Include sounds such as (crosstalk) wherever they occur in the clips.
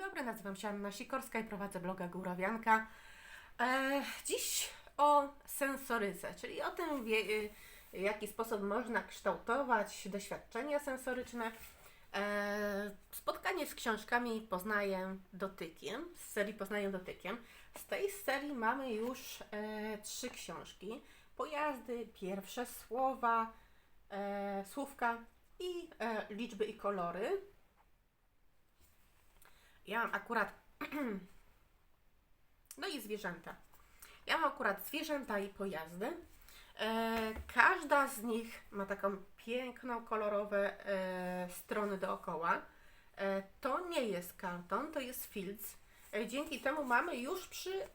dobry, nazywam się Anna Sikorska i prowadzę bloga Górowianka. E, dziś o sensoryce, czyli o tym, wie, y, w jaki sposób można kształtować doświadczenia sensoryczne. E, spotkanie z książkami Poznaję dotykiem, z serii Poznaję dotykiem. Z tej serii mamy już e, trzy książki. Pojazdy, pierwsze słowa, e, słówka i e, liczby i kolory. Ja mam akurat. (clears throat) no i zwierzęta. Ja mam akurat zwierzęta i pojazdy. E, każda z nich ma taką piękną, kolorowe e, strony dookoła. E, to nie jest karton, to jest filc. Dzięki temu mamy już przy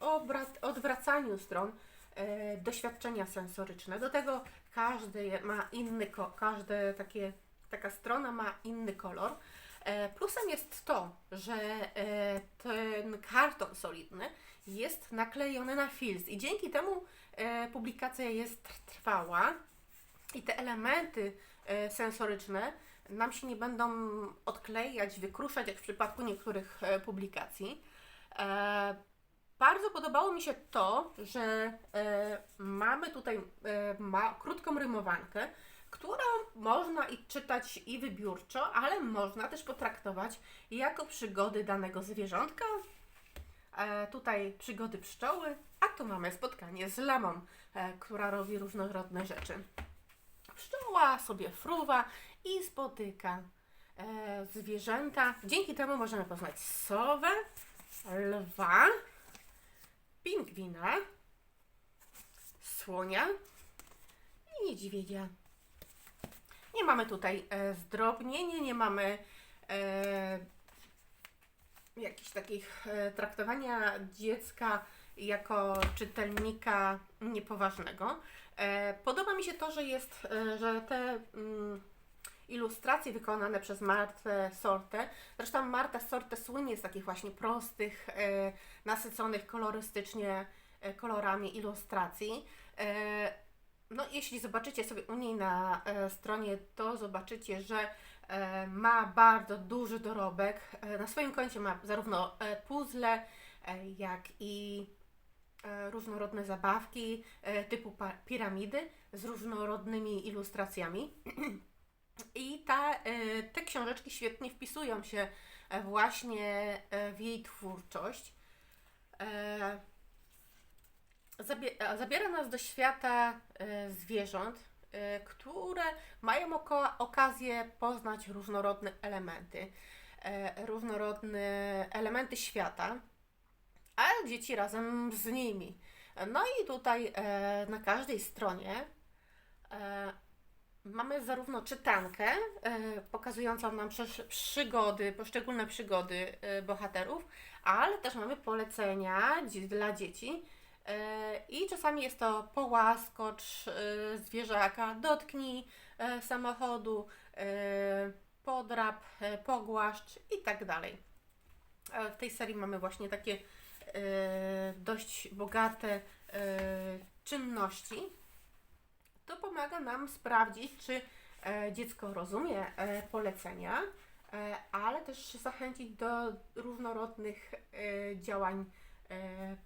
odwracaniu stron doświadczenia sensoryczne. Do tego każdy ma inny, każde takie, taka strona ma inny kolor. E, Plusem jest to, że e, ten karton solidny jest naklejony na filc i dzięki temu e, publikacja jest trwała i te elementy sensoryczne nam się nie będą odklejać, wykruszać jak w przypadku niektórych publikacji. Bardzo podobało mi się to, że mamy tutaj krótką rymowankę, którą można i czytać i wybiórczo, ale można też potraktować jako przygody danego zwierzątka. E, tutaj przygody pszczoły, a tu mamy spotkanie z lamą, e, która robi różnorodne rzeczy. Pszczoła sobie fruwa i spotyka e, zwierzęta. Dzięki temu możemy poznać sowę, lwa, pingwina, słonia i niedźwiedzia. Nie mamy tutaj e, nie mamy e, jakichś takich e, traktowania dziecka jako czytelnika niepoważnego. E, podoba mi się to, że jest, e, że te mm, ilustracje wykonane przez Martę Sortę, zresztą Marta Sortę słynie z takich właśnie prostych, e, nasyconych kolorystycznie e, kolorami ilustracji. E, no, jeśli zobaczycie sobie u niej na e, stronie, to zobaczycie, że e, ma bardzo duży dorobek. E, na swoim koncie ma zarówno e, puzzle, e, jak i e, różnorodne zabawki e, typu piramidy z różnorodnymi ilustracjami. (clears throat) I ta, e, te książeczki świetnie wpisują się e, właśnie e, w jej twórczość. E, zabie- zabiera nas do świata e, zwierząt, e, które mają oko- okazję poznać różnorodne elementy, e, różnorodne elementy świata, a dzieci razem z nimi. No i tutaj na każdej stronie mamy zarówno czytankę pokazującą nam przygody, poszczególne przygody bohaterów, ale też mamy polecenia dla dzieci. E, I czasami jest to połaskocz e, zwierzaka, dotknij e, samochodu, podrap, pogłaszcz i tak dalej. W tej serii mamy właśnie takie dość bogate czynności. To pomaga nam sprawdzić, czy dziecko rozumie polecenia, ale też zachęcić do różnorodnych działań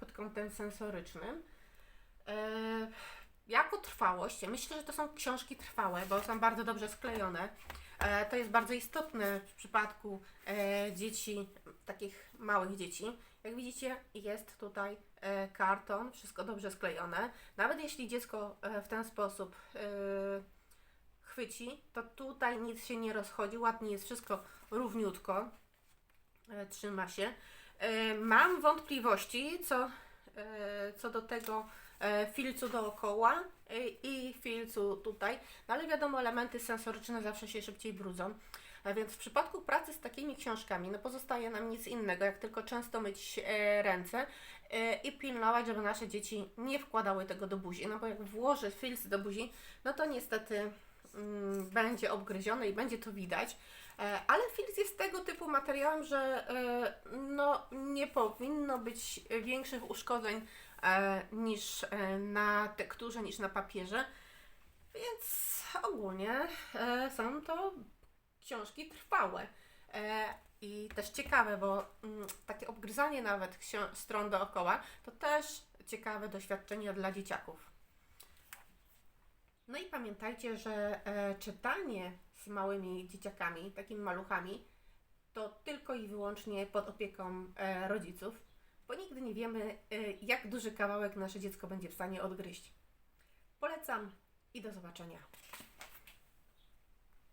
pod kątem sensorycznym. E, jako trwałość, myślę, że to są książki trwałe, bo są bardzo dobrze sklejone. E, to jest bardzo istotne w przypadku e, dzieci, takich małych dzieci. Jak widzicie, jest tutaj e, karton, wszystko dobrze sklejone. Nawet jeśli dziecko e, w ten sposób e, chwyci, to tutaj nic się nie rozchodzi, ładnie jest wszystko równiutko, e, trzyma się. E, Mam wątpliwości co, e, co do tego e, filcu dookoła i filcu tutaj, no ale wiadomo, elementy sensoryczne zawsze się szybciej brudzą. A więc w przypadku pracy z takimi książkami, no pozostaje nam nic innego, jak tylko często myć ręce i pilnować, żeby nasze dzieci nie wkładały tego do buzi. No bo jak włoży filc do buzi, no to niestety mm, będzie obgryzione i będzie to widać. Ale filc jest tego typu materiałem, że no, nie powinno być większych uszkodzeń e, niż e, na tekturze, niż na papierze. Więc ogólnie e, są to książki trwałe. E, i też ciekawe, bo mm, takie obgryzanie nawet stron dookoła to też ciekawe doświadczenie dla dzieciaków. No i pamiętajcie, że e, czytanie z małymi dzieciakami, takimi maluchami, to tylko i wyłącznie pod opieką e, rodziców, bo nigdy nie wiemy, e, jak duży kawałek nasze dziecko będzie w stanie odgryźć. Polecam i do zobaczenia.